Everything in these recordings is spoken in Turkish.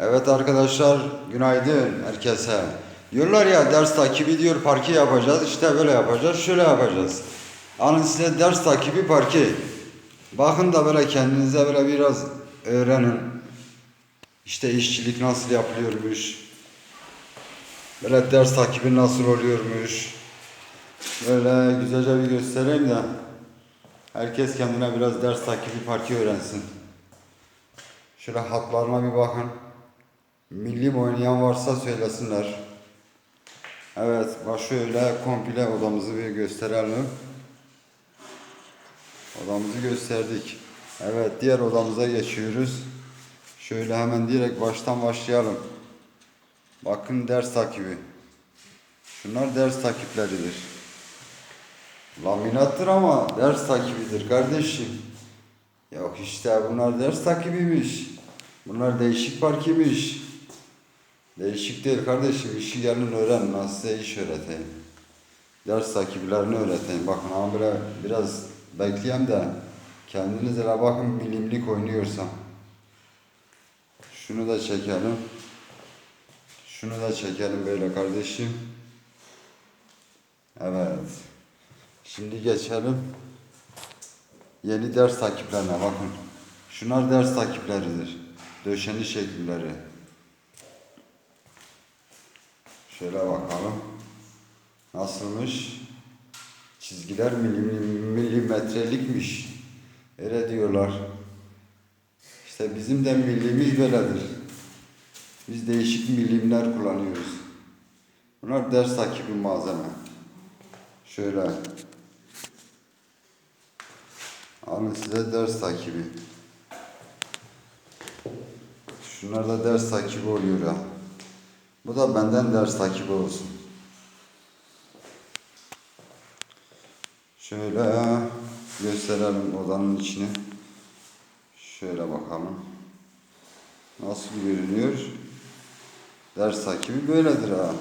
Evet arkadaşlar günaydın herkese. Diyorlar ya ders takibi diyor parke yapacağız işte böyle yapacağız şöyle yapacağız. Alın size ders takibi parke. Bakın da böyle kendinize böyle biraz öğrenin. İşte işçilik nasıl yapılıyormuş. Böyle ders takibi nasıl oluyormuş. Böyle güzelce bir göstereyim de herkes kendine biraz ders takibi parke öğrensin. Şöyle hatlarına bir bakın. Milli mi oynayan varsa söylesinler. Evet, bak şöyle komple odamızı bir gösterelim. Odamızı gösterdik. Evet, diğer odamıza geçiyoruz. Şöyle hemen direkt baştan başlayalım. Bakın ders takibi. Şunlar ders takipleridir. Laminattır ama ders takibidir kardeşim. Yok işte bunlar ders takibiymiş. Bunlar değişik parkiymiş. Değişik değil kardeşim. işi gelin öğren. Nasıl size iş öğreteyim. Ders takiplerini öğreteyim. Bakın ama böyle biraz bekleyeyim de kendiniz hele bakın bilimlik oynuyorsam. Şunu da çekelim. Şunu da çekelim böyle kardeşim. Evet. Şimdi geçelim. Yeni ders takiplerine bakın. Şunlar ders takipleridir. Döşeni şekilleri. Şöyle bakalım. Nasılmış? Çizgiler milim, milimetrelikmiş. Öyle diyorlar. İşte bizim de millimiz böyledir. Biz değişik milimler kullanıyoruz. Bunlar ders takibi malzeme. Şöyle. Alın size ders takibi. Şunlar da ders takibi oluyor ya. Bu da benden ders takibi olsun. Şöyle gösterelim odanın içini. Şöyle bakalım. Nasıl görünüyor? Ders takibi böyledir ha.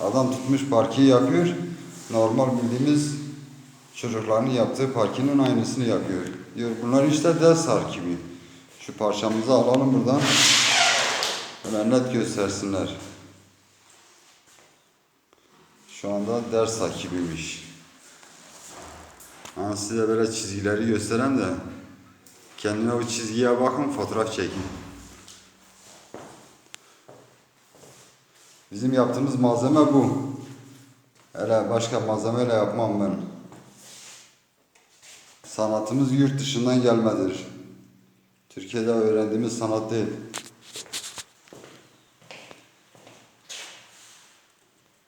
Adam tutmuş parkeyi yapıyor. Normal bildiğimiz çocukların yaptığı parkinin aynısını yapıyor. Diyor bunlar işte ders takibi. Şu parçamızı alalım buradan. Böyle net göstersinler. Şu anda ders takibiymiş. Ben size böyle çizgileri gösteren de kendine o çizgiye bakın fotoğraf çekin. Bizim yaptığımız malzeme bu. Hele başka malzemeyle yapmam ben. Sanatımız yurt dışından gelmedir. Türkiye'de öğrendiğimiz sanat değil.